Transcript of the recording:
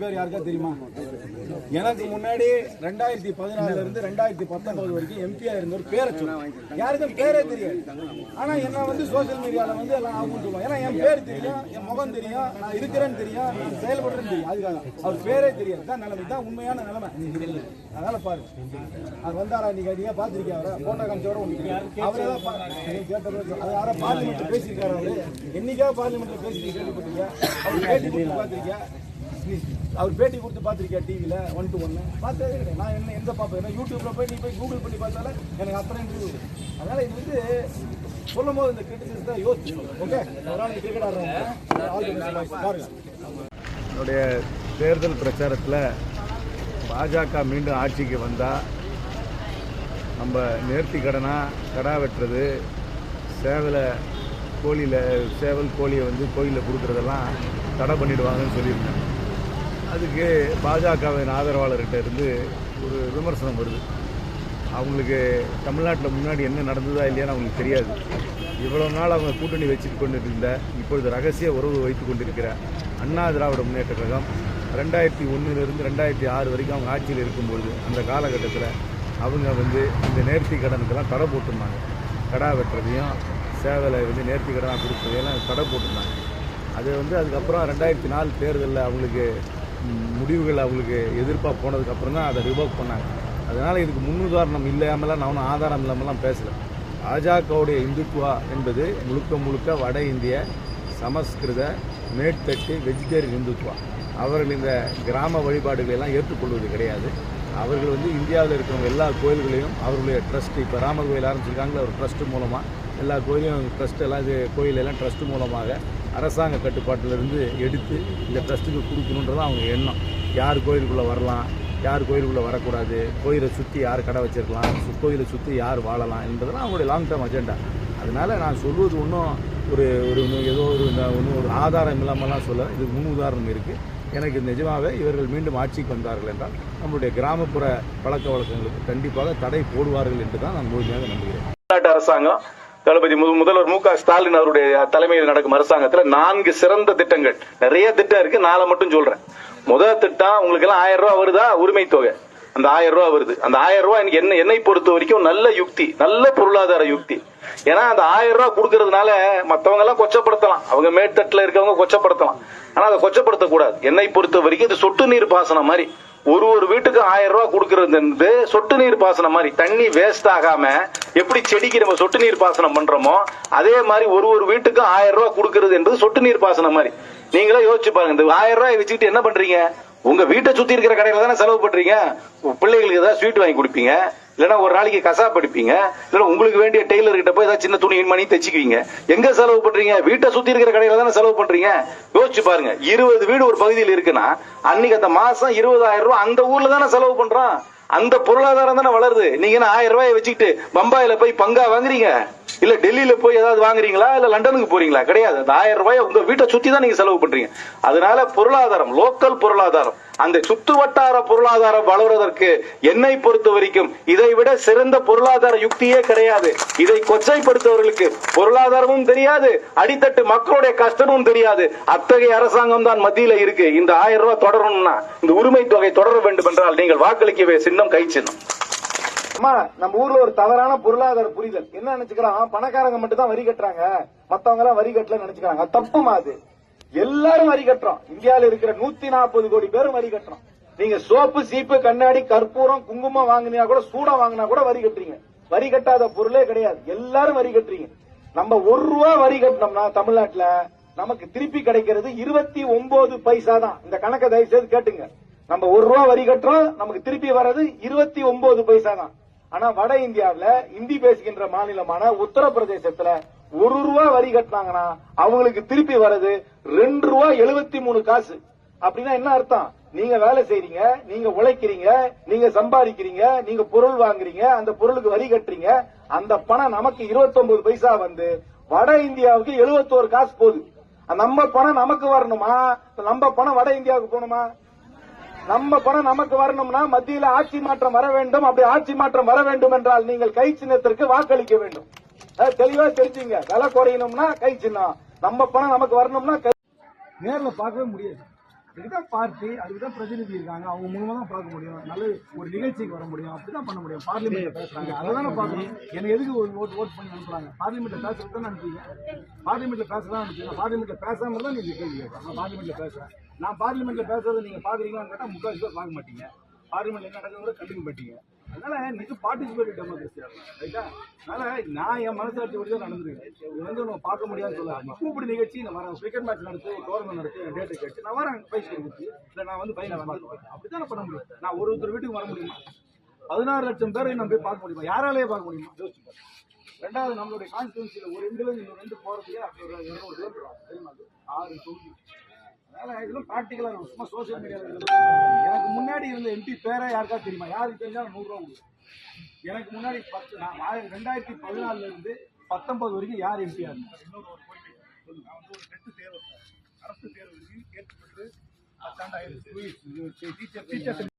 பேர் யாருக்கா தெரியுமா? எனக்கு முன்னாடி ரெண்டாயிரத்தி பதினாலுல இருந்து ரெண்டாயிரத்தி பத்தொன்பது வரைக்கும் எம்பியா இருந்த ஒரு பேரை சொல்லுவேன் யாருக்கும் பேரே தெரியாது. ஆனா என்ன வந்து சோசியல் மீடியால வந்து எல்லாம் ஆகும் சொல்லுவாங்க. ஏன்னா என் பேர் தெரியும் என் முகம் தெரியும் நான் இருக்கிறேன்னு தெரியும் நான் செயல்படுறேன்னு தெரியும். அதுக்காக அவர் பேரே தெரியாது. தான் நிலைமை. தான் உண்மையான நிலைமை. அதனால பாருங்க அவர் வந்தாரா நீங்க நீங்க பாத்திருக்கீங்க அவரை? போட்டோ காமிச்சவரை உங்களுக்கு அவரே தான் அது யாரோ பார்லிமெண்ட் பேசியிருக்காரு அவரு. என்னைக்கா பார்லிமெண்ட்ல பேசி கேள்விப்பட்டிருக்கீங்க அவர் கேட்டு கொடுத்து அவர் பேட்டி கொடுத்து பார்த்துருக்கியா டிவியில் ஒன் டு ஒன்று பார்த்ததே கிடையாது. நான் என்ன எந்த பார்ப்பேன்? ஏன்னா போய் நீ போய் கூகுள் பண்ணி பார்த்தாலே எனக்கு அத்தனை இன்டர்வியூ அதனால இது வந்து சொல்லும் போது இந்த கிரிட்டிசிஸ் தான் யோசிச்சு ஓகே அதனால் கிரிக்கெட் ஆடுறாங்க பாருங்க. என்னுடைய தேர்தல் பிரச்சாரத்தில் பாஜக மீண்டும் ஆட்சிக்கு வந்தால் நம்ம நேர்த்தி கடனாக கடா வெட்டுறது சேவலை கோழியில் சேவல் கோழியை வந்து கோயிலில் கொடுக்குறதெல்லாம் தடை பண்ணிடுவாங்கன்னு சொல்லியிருந்தேன். அதுக்கு பாஜகவின் ஆதரவாளர்கிட்ட இருந்து ஒரு விமர்சனம் வருது. அவங்களுக்கு தமிழ்நாட்டில் முன்னாடி என்ன நடந்ததா இல்லையான்னு அவங்களுக்கு தெரியாது. இவ்வளோ நாள் அவங்க கூட்டணி வச்சுட்டு கொண்டு இருந்த இப்பொழுது ரகசிய உறவு வைத்து கொண்டிருக்கிற அண்ணா திராவிட முன்னேற்ற கழகம் ரெண்டாயிரத்தி ஒன்றுலேருந்து ரெண்டாயிரத்தி ஆறு வரைக்கும் அவங்க ஆட்சியில் இருக்கும்பொழுது அந்த காலகட்டத்தில் அவங்க வந்து இந்த நேர்த்தி கடனுக்கெல்லாம் தடை போட்டிருந்தாங்க. கடா வெட்டுறதையும் சேவலை வந்து நேர்த்தி கடனாக கொடுக்குறதையெல்லாம் தடை போட்டிருந்தாங்க. அது வந்து அதுக்கப்புறம் ரெண்டாயிரத்தி நாலு தேர்தலில் அவங்களுக்கு முடிவுகள் அவங்களுக்கு எதிர்ப்பாக போனதுக்கப்புறம் தான் அதை ரிவோக் பண்ணாங்க. அதனால் இதுக்கு முன்னுதாரணம் இல்லாமலாம் நான் ஒன்றும் ஆதாரம் இல்லாமலாம் பேசலை. பாஜகவுடைய இந்துத்துவா என்பது முழுக்க முழுக்க வட இந்திய சமஸ்கிருத மேற்தட்டு வெஜிடேரியன் இந்துத்துவா. அவர்கள் இந்த கிராம வழிபாடுகளை எல்லாம் ஏற்றுக்கொள்வது கிடையாது. அவர்கள் வந்து இந்தியாவில் இருக்கிறவங்க எல்லா கோயில்களையும் அவர்களுடைய ட்ரஸ்ட் இப்போ ராமர் கோயில் ஆரம்பிச்சிருக்காங்களே ஒரு ட்ரஸ்ட் மூலமாக எல்லா கோயிலையும் ட்ரஸ்ட் எல்லாம் இது கோயிலெல்லாம் ட்ரஸ்ட் மூலமாக அரசாங்க கட்டுப்பாட்டிலிருந்து எடுத்து இந்த ட்ரஸ்ட்டுக்கு கொடுக்கணுன்றது அவங்க எண்ணம். யார் கோயிலுக்குள்ளே வரலாம் யார் கோயிலுக்குள்ளே வரக்கூடாது கோயிலை சுற்றி யார் கடை வச்சிருக்கலாம் கோயிலை சுற்றி யார் வாழலாம் என்பதெல்லாம் அவங்களுடைய லாங் டேர்ம் அஜெண்டா அதனால் நான் சொல்வது ஒன்றும் ஒரு ஒரு ஏதோ ஒரு ஒன்றும் ஒரு ஆதாரம் இல்லாமலாம் சொல்ல இது முன் உதாரணம் இருக்குது எனக்கு நிஜமாகவே இவர்கள் மீண்டும் ஆட்சிக்கு வந்தார்கள் என்றால் நம்மளுடைய கிராமப்புற பழக்க வழக்கங்களுக்கு கண்டிப்பாக தடை போடுவார்கள் என்று தான் நான் முழுமையாக நம்புகிறேன். அரசாங்கம் தளபதி மு- முதல்வர் மு க. ஸ்டாலின் அவருடைய தலைமையில் நடக்கும் அரசாங்கத்துல நான்கு சிறந்த திட்டங்கள். நிறைய திட்டம் இருக்கு. நாளை மட்டும் சொல்றேன். முதல் திட்டம் உங்களுக்கு எல்லாம் ஆயிரம் ரூபாய் வருதா? உரிமை தொகை. அந்த ஆயிரம் ரூபாய் வருது. அந்த ஆயிரம் ரூபாய் எனக்கு என்ன என்னை பொறுத்த வரைக்கும் நல்ல யுக்தி. நல்ல பொருளாதார யுக்தி. ஏன்னா அந்த ஆயிரம் ரூபாய் கொடுக்கறதுனால மத்தவங்க எல்லாம் கொச்சப்படுத்தலாம். அவங்க மேற்தட்டுல இருக்கவங்க கொச்சப்படுத்தலாம். ஆனா அதை கொச்சப்படுத்த கூடாது என்னை பொறுத்த வரைக்கும் இது சொட்டு நீர் பாசனம் மாதிரி. ஒரு ஒரு வீட்டுக்கு ஆயிரம் ரூபாய் கொடுக்கறது வந்து சொட்டு நீர் பாசனம் மாதிரி. தண்ணி வேஸ்ட் ஆகாம எப்படி செடிக்கு நம்ம சொட்டு நீர் பாசனம் பண்றோமோ அதே மாதிரி ஒரு ஒரு வீட்டுக்கு ஆயிரம் ரூபாய் கொடுக்கறது என்பது சொட்டு நீர் பாசனம் மாதிரி. நீங்களே யோசிச்சு பாருங்க இந்த ஆயிரம் ரூபாய் வச்சுக்கிட்டு என்ன பண்றீங்க? உங்க வீட்டை சுத்தி இருக்கிற கடையில தானே செலவு பண்றீங்க? பிள்ளைகளுக்கு ஏதாவது ஸ்வீட் வாங்கி கொடுப்பீங்க? இல்லைன்னா ஒரு நாளைக்கு கசா படிப்பீங்க? இல்லைன்னா உங்களுக்கு வேண்டிய டெய்லர் கிட்ட போய் ஏதாவது சின்ன துணி மணி தைச்சிக்குவீங்க. எங்க செலவு பண்றீங்க? வீட்டை சுத்தி இருக்கிற கடையில தானே செலவு பண்றீங்க? யோசிச்சு பாருங்க இருபது வீடு ஒரு பகுதியில் இருக்குன்னா அன்னைக்கு அந்த மாசம் இருபதாயிரம் ரூபாய் அந்த ஊர்ல தானே செலவு பண்றோம்? அந்த பொருளாதாரம் தானே வளருது. நீங்க என்ன ஆயிரம் ரூபாய் வச்சுக்கிட்டு பம்பாயில போய் பங்கா வாங்குறீங்க? இல்ல டெல்லியில போய் ஏதாவது வாங்குறீங்களா? இல்ல லண்டனுக்கு போறீங்களா? கிடையாது. அந்த ஆயிரம் ரூபாய் உங்க வீட்டை சுத்தி தான் நீங்க செலவு பண்றீங்க. அதனால பொருளாதாரம் லோக்கல் பொருளாதாரம் அந்த சுத்து வட்டார பொருளாதாரம் வளர்வதற்கு என்னை பொறுத்த வரைக்கும் இதை விட சிறந்த பொருளாதார யுக்தியே கிடையாது. இதை கொச்சைப்படுத்தவர்களுக்கு பொருளாதாரமும் தெரியாது அடித்தட்டு மக்களுடைய கஷ்டமும் தெரியாது. அத்தகைய அரசாங்கம் தான் மத்தியில இருக்கு. இந்த ஆயிரம் ரூபாய் தொடரணும்னா இந்த உரிமை தொகை தொடர வேண்டும் என்றால் நீங்கள் வாக்களிக்கவே சின்னம் கை சின்னம். அம்மா நம்ம ஊர்ல ஒரு தவறான பொருளாதார புரிதல். என்ன நினைச்சுக்கிறான்? பணக்காரங்க மட்டும் தான் வரி கட்டுறாங்க. மத்தவங்க எல்லாம் வரி கட்டல நினைச்சுக்கிறாங்க. தப்புமா அது. எல்லாரும் வரி கட்டுறோம். இந்தியாவில் இருக்கிற நூத்தி நாற்பது கோடி பேரும் வரி கட்டுறோம். நீங்க சோப்பு சீப்பு கண்ணாடி கற்பூரம் குங்குமம் வாங்கினா கூட சூடம் வாங்கினா கூட வரி கட்டுறீங்க. வரி கட்டாத பொருளே கிடையாது. எல்லாரும் வரி கட்டுறீங்க. நம்ம ஒரு ரூபா வரி கட்டினோம்னா தமிழ்நாட்டுல நமக்கு திருப்பி கிடைக்கிறது இருபத்தி ஒன்பது பைசா தான். இந்த கணக்கை தயவு செய்து கேட்டுங்க. நம்ம ஒரு ரூபா வரி கட்டுறோம் நமக்கு திருப்பி வர்றது இருபத்தி ஒன்பது பைசா தான். ஆனா வட இந்தியாவில் இந்தி பேசுகின்ற மாநிலமான உத்தரப்பிரதேசத்துல ஒரு ரூபா வரி கட்டினாங்கன்னா அவங்களுக்கு திருப்பி வர்றது ரெண்டு ரூபா எழுபத்தி மூணு காசு. அப்படின்னா என்ன அர்த்தம்? நீங்க வேலை செய்றீங்க நீங்க உழைக்கிறீங்க நீங்க சம்பாதிக்கிறீங்க நீங்க பொருள் வாங்குறீங்க அந்த பொருளுக்கு வரி கட்டுறீங்க அந்த பணம் நமக்கு 29 பைசா வந்து வட இந்தியாவுக்கு 71 காசு போகுது. நம்ம பணம் நமக்கு வரணுமா? நம்ம பணம் வட இந்தியாவுக்கு போகணுமா? நம்ம பணம் நமக்கு வரணும்னா மத்தியில ஆட்சி மாற்றம் வர வேண்டும். அப்படி ஆட்சி மாற்றம் வர வேண்டும் என்றால் நீங்கள் கை சின்னத்திற்கு வாக்களிக்க வேண்டும். தெளிவா தெரிஞ்சுங்க. விலை குறையணும்னா கை சின்னம். நம்ம பணம் நமக்கு வரணும்னா கை நேர்ல பார்க்கவே முடியாது. இதுதான் பார்ட்டி அதுக்குதான் பிரதிநிதி இருக்காங்க. அவங்க மூலமா தான் பார்க்க முடியும். நல்ல ஒரு நிகழ்ச்சிக்கு வர முடியும். அப்படிதான் பண்ண முடியும். பார்லிமெண்ட்ல பேசுறாங்க. அததானே பார்க்கணும். எனக்கு எதுக்கு ஒரு ஓட் ஓட் பண்ணி அனுப்புறாங்க? பார்லிமெண்ட்ல பேசுறது தான் அனுப்புறீங்க? பார்லிமெண்ட்ல பேசதான் அனுப்பிங்க பார்லிமெண்ட்ல பேசாம தான் நீங்க கேள்வி கேட்கலாம். நான் பார்லிமெண்ட்ல பேசுறேன். நான் பார்லிமெண்ட்ல பேசுறதை நீங்க பாக்குறீங்களான்னு கேட்டா முக்கால் பேர் பார்க்க மாட்டீங்க. பார்லிமெண்ட்ல என்ன நடக்குது கூட கண்டுக்க மாட்டீங்க. அதனால இது பார்ட்டிசிபேட் டெமோக்ரஸி ரைட்டா அதனால நான் என் மனசாட்சி தான் நடந்துருக்கேன். இது வந்து நம்ம பார்க்க முடியாதுன்னு சொல்லலாம் கூப்பிடு நிகழ்ச்சி நான் வரேன் கிரிக்கெட் மேட்ச் நடத்து டோர்னமெண்ட் நடத்து டேட்டு கேட்டு நான் வரேன் பைஸ் கொடுத்து. இல்லை நான் வந்து பையனை பார்த்து அப்படித்தானே பண்ண முடியும். நான் ஒரு ஒருத்தர் வீட்டுக்கு வர முடியுமா? பதினாறு லட்சம் பேரை நம்ம போய் பார்க்க முடியுமா? யாராலேயே பார்க்க முடியுமா? யோசிச்சு பாருங்க. ரெண்டாவது நம்மளுடைய கான்ஸ்டியூன்சியில் ஒரு ரெண்டு இன்னும் ரெண்டு போகிறதுக்கே அப்படி ஒரு இருநூறு கிலோமீட்டர் தெரியுமா ஆறு தொகுதி. இதெல்லாம் ப்ராக்டிக்கலா இருக்கும் சும்மா சோசியல் மீடியாவில் எனக்கு முன்னாடி இருந்த எம்பி பேரா யாருக்கா தெரியுமா? யாருக்கு தெரிஞ்சாலும் நூறுரூவா கொடுக்கும். எனக்கு முன்னாடி பத்து நான் ரெண்டாயிரத்தி பதினாலுல இருந்து பத்தொன்பது வரைக்கும் யார் எம்பியா இருந்தாங்க? இன்னொரு ஒரு கோரிக்கை. நான் வந்து ஒரு டெட்டு தேர்வு அரசு தேர்வுக்கு ஏற்பட்டு டீச்சர்